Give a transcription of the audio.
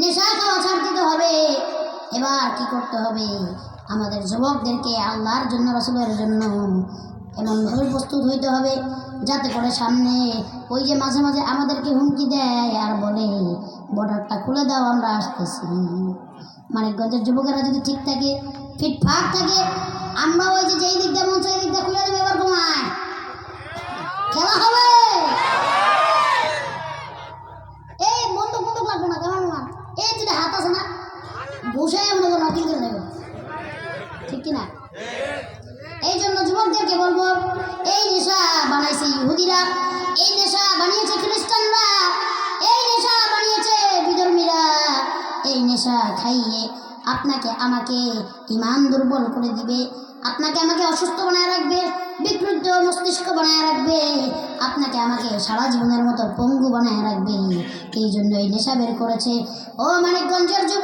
নেশা খাওয়া ছাড় দিতে হবে। এবার কি করতে হবে? আমাদের যুবকদেরকে আল্লাহর জন্য, রসুলের জন্য এমনভাবে প্রস্তুত হইতে হবে, যাতে করে সামনে ওই যে মাঝে মাঝে আমাদেরকে হুমকি দেয় আর বলে বর্ডারটা খুলে দাও, আমরা আসতেছি। মানিকগঞ্জের যুবকেরা যদি ঠিক থাকে, ফিটফাট থাকে, আমরা ওই যে যেই দিকটা মন সেই দিকটা খুলে দেবে বসে করো ঠিক কি না এই জন্য যুবকদেরকে বলব, এই নেশা বানাইছে ইহুদিরা, এই নেশা বানিয়েছে খ্রিস্টানরা, এই নেশা বানিয়েছে বিধর্মীরা, এই নেশা খাইয়ে আপনাকে আমাকে ইমান দুর্বল করে দিবে, আপনাকে আমাকে অসুস্থ বানায় রাখবে, বিকৃত মস্তিষ্ক বানায় রাখবে, আপনাকে আমাকে সারা জীবনের মতো পঙ্গু বানায় রাখবে। এই জন্য এই নেশা বের করেছে। ও মানিকগঞ্জের যুবক